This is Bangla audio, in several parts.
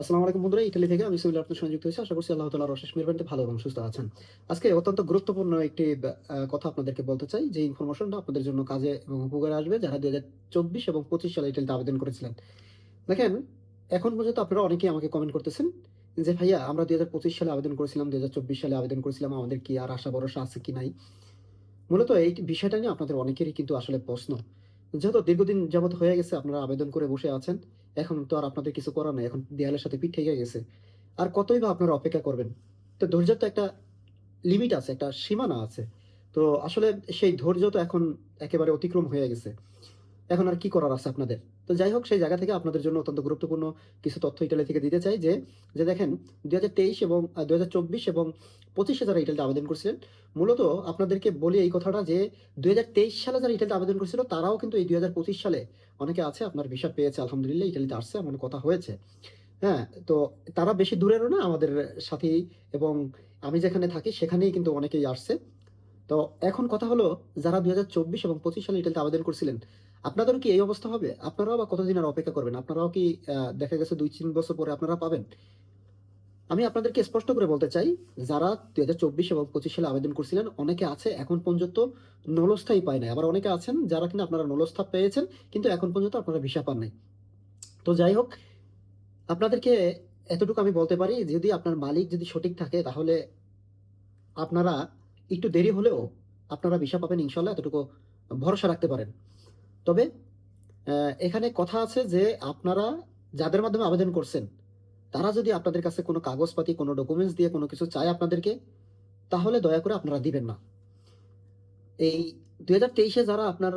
আসসালামু আলাইকুম বন্ধুরা ইটালি থেকে আমি সুইল আপনার সংযুক্ত হয়েছি। আশা করছি আল্লাহ তালার অশেষ মেরবানিতে ভালো এবং সুস্থ আছেন। আজকে অত্যন্ত গুরুত্বপূর্ণ একটি কথা আপনাদেরকে বলতে চাই, যে ইনফরমেশনটা আপনাদের জন্য কাজে এবং উপকারে আসবে, যারা দুই হাজার চব্বিশ এবং পঁচিশ সালে ইটালিতে আবেদন করেছিলেন। দেখেন, এখন পর্যন্ত আপনারা অনেকেই আমাকে কমেন্ট করতেছেন, যে ভাইয়া, আমরা দুই হাজার পঁচিশ সালে আবেদন করেছিলাম, দুই হাজার চব্বিশ সালে আবেদন করেছিলাম, আমাদের কি আর আশা, ভরসা আছে কি নাই? মূলত এই বিষয়টা নিয়ে আপনাদের অনেকেরই কিন্তু আসলে প্রশ্ন। যেহেতু দীর্ঘদিন যাবত হয়ে গেছে, আপনারা আবেদন করে বসে আছেন। এখন তো আর আপনাদের কিছু করার নাই, এখন দেয়ালের সাথে পিঠ ঠেকে গেছে। আর কতই বা আপনারা অপেক্ষা করবেন? তো ধৈর্যের তো একটা লিমিট আছে, একটা সীমানা আছে। তো আসলে সেই ধৈর্য তো এখন একেবারে অতিক্রম হয়ে গেছে। এখন আর কি করার আছে আপনাদের? তো যাই হোক, সেই জায়গা থেকে আপনাদের জন্য অত্যন্ত গুরুত্বপূর্ণ কিছু তথ্য ইটালি থেকে দিতে চাই যে যে দেখেন, দুই হাজার তেইশ এবং দুই হাজার চব্বিশ এবং পঁচিশে যারা ইটালিতে আবেদন করছিলেন, মূলত আপনাদেরকে বলি এই কথাটা যে, দুই হাজার তেইশ সালে যারা ইটালিতে আবেদন করেছিল, তারাও কিন্তু এই দুই হাজার পঁচিশ সালে অনেকে আছে, আপনার ভিসা পেয়েছে, আলহামদুলিল্লাহ, ইটালিতে আসছে, এমন কথা হয়েছে। হ্যাঁ তো তারা বেশি দূরেরও না আমাদের সাথেই এবং আমি যেখানে থাকি, সেখানেই কিন্তু অনেকেই আসছে। তো এখন কথা হলো, যারা দুই হাজার চব্বিশ এবং পঁচিশ সালে ইটালিতে আবেদন করছিলেন আপনাদেরও কি এই অবস্থা হবে? আপনারাও বা কতদিন আর অপেক্ষা করবেন? আপনারাও কি দেখা গেছে দুই তিন বছর পরে আপনারা পাবেন? আমি আপনাদেরকে স্পষ্ট করে বলতে চাই, যারা দুই হাজার চব্বিশ এবং পঁচিশ সালে আবেদন করছিলেন, অনেকে আছে এখন পর্যন্ত নলস্থাই পায় নাই। আবার অনেকে আছেন যারা কিনা আপনারা নলস্থা পেয়েছেন, কিন্তু এখন পর্যন্ত আপনারা ভিসা পান নাই। তো যাই হোক, আপনাদেরকে এতটুকু আমি বলতে পারি, যদি আপনার মালিক যদি সঠিক থাকে, তাহলে আপনারা একটু দেরি হলেও আপনারা ভিসা পাবেন, ইনশাল্লাহ এতটুকু ভরসা রাখতে পারেন। তবে এখানে কথা আছে যে আপনারা যাদের মাধ্যমে আবেদন করছেন, তারা যদি আপনাদের কাছে কোনো কাগজপাতি, কোনো ডকুমেন্টস দিয়ে কোনো কিছু চায় আপনাদেরকে, তাহলে দয়া করে আপনারা দিবেন না। এই দুই হাজার তেইশে যারা আপনার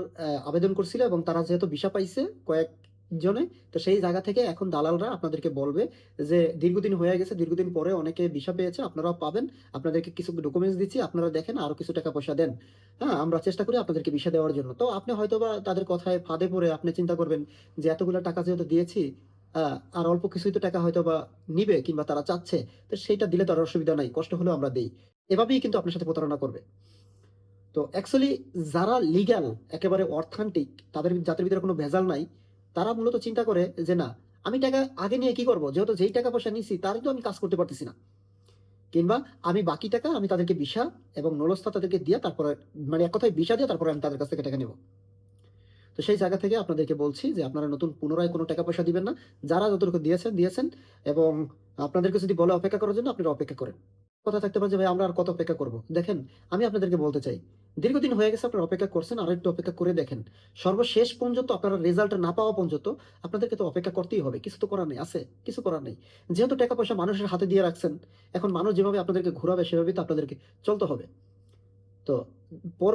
আবেদন করছিল এবং তারা যেহেতু ভিসা পাইছে কয়েকজনে তো সেই জায়গা থেকে এখন দালালরা আপনাদেরকে বলবে যে, দীর্ঘদিন হয়ে গেছে, দীর্ঘদিন পরে অনেকে ভিসা পেয়েছে, আপনারাও পাবেন। আপনাদেরকে কিছু ডকুমেন্টস দিচ্ছি, আপনারা দেখেন, আরও কিছু টাকা পয়সা দেন। হ্যাঁ আমরা চেষ্টা করি আপনাদেরকে ভিসা দেওয়ার জন্য। তো আপনি হয়তোবা তাদের কথায় ফাঁদে পড়ে আপনি চিন্তা করবেন যে, এতগুলো টাকা যেহেতু দিয়েছি আর অল্প কিছুই তো টাকা হয়তো বা নিবে কিংবা তারা চাচ্ছে, তো সেইটা দিলে তার অসুবিধা নাই, কষ্ট হলেও আমরা দেই। এভাবেই কিন্তু আপনার সাথে প্রতারণা করবে। তো অ্যাকচুয়ালি যারা লিগ্যাল একেবারে অর্থান্টিক তাদের যাদের ভিতরে কোনো ভেজাল নাই তারা মূলত চিন্তা করে যে না, আমি টাকা আগে নিয়ে কি করব? যেহেতু যেই টাকা পয়সা নিছি তারই তো আমি কাজ করতে পারতেছি না। কিংবা আমি বাকি টাকা আমি তাদেরকে বিষা এবং নলস্থা তাদেরকে দিয়ে তারপরে মানে এক কথায় বিষা দিয়ে তারপরে আমি তাদের কাছ থেকে টাকা নেব। তো সেই জায়গা থেকে আপনাদেরকে বলছি যে আপনারা নতুন পুনরায় কোনো টাকা পয়সা দিবেন না। যারা যতটুকু দিয়েছেন দিয়েছেন এবং আপনাদেরকে যদি বলে অপেক্ষা করার জন্য, আপনারা অপেক্ষা করেন। কথা থাকতে পারে যে ভাই, আমরা আর কত অপেক্ষা করব? দেখেন, আমি আপনাদেরকে বলতে চাই দীর্ঘদিন হয়ে গেছে, আপনারা অপেক্ষা করছেন, আর একটু অপেক্ষা করে দেখেন। সর্বশেষ পর্যন্ত আপনারা রেজাল্ট না পাওয়া পর্যন্ত আপনাদেরকে তো অপেক্ষা করতেই হবে, কিছু তো করার নেই, আছে, কিছু করার নেই। যেহেতু টাকা পয়সা মানুষের হাতে দিয়ে রাখছেন, এখন মানুষ যেভাবে আপনাদেরকে ঘোরাবে সেভাবেই তো আপনাদেরকে চলতে হবে। তো পর,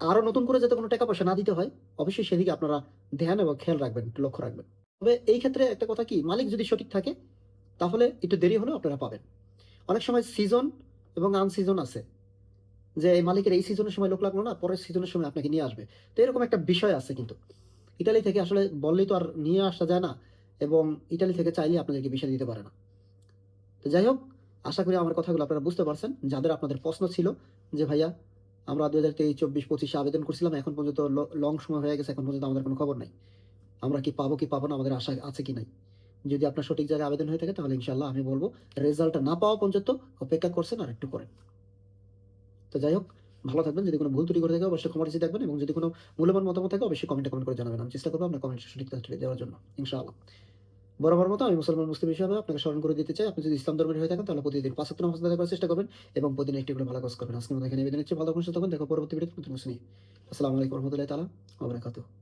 আরও নতুন করে যাতে কোনো টাকা পয়সা না দিতে হয়, অবশ্যই সেদিকে আপনারা ধ্যান এবং খেয়াল রাখবেন, লক্ষ্য রাখবেন। তবে এই ক্ষেত্রে একটা কথা কি, মালিক যদি সঠিক থাকে, তাহলে একটু দেরি হলেও আপনারা পাবেন। অনেক সময় সিজন এবং আনসিজন আছে। যে এই মালিকের এই সিজনের সময় লোক লাগল না, পরের সিজনের সময় আপনাকে নিয়ে আসবে। তো এরকম একটা বিষয় আছে কিন্তু। ইটালি থেকে আসলে বললেই তো আর নিয়ে আসা যায় না এবং ইটালি থেকে চাইলে আপনাদেরকে বিষয় দিতে পারে না। তো যাই হোক, আশা করি আমার কথাগুলো আপনারা বুঝতে পারছেন। যাদের আপনাদের প্রশ্ন ছিল যে, ভাইয়া, আমরা দু হাজার তেইশ, চব্বিশ, পঁচিশে আবেদন করছিলাম, এখন পর্যন্ত লং সময় হয়ে গেছে, এখন পর্যন্ত আমাদের কোনো খবর নাই। আমরা কি পাবো কি পাবো না, আমাদের আশা আছে কি নাই? যদি আপনার সঠিক জায়গায় আবেদন হয়ে থাকে, তাহলে ইনশাল্লাহ আমি বলব রেজাল্টটা না পাওয়া পর্যন্ত অপেক্ষা করছেন আর একটু করেন। তো যাই হোক, ভালো থাকবেন। যদি কোনো ভুল ত্রুটি করে থাকে, অবশ্যই ক্ষমা রেসি থাকবেন এবং যদি কোনো মূল্যবান মতামত থাকে, অবশ্যই কমেন্টে কমেন্ট করে জানাবেন। আমি চেষ্টা করব আপনার কমেন্ট সঠিক তথ্যটি দেওয়ার জন্য, ইনশাআল্লাহ। বরাবর মতো আমি মুসলমান মুসলিম হিসাবে আপনাকে স্মরণ করে দিতে চাই। আপনি যদি ইসলাম ধর্মের হয়ে থাকেন, তাহলে প্রতিদিন পাঁচ সত্তর নামাজ দেখার চেষ্টা করবেন এবং প্রতিদিন একটি করে ভালো কাজ করবেন। আজকে মতো এখানে নিচ্ছি। ভালো খুশি থাকবেন দেখো পরবর্তী ভিডিও আসসালামু আলাইকুম রহমতুল্লাহ তালা ওবরাকাতুহ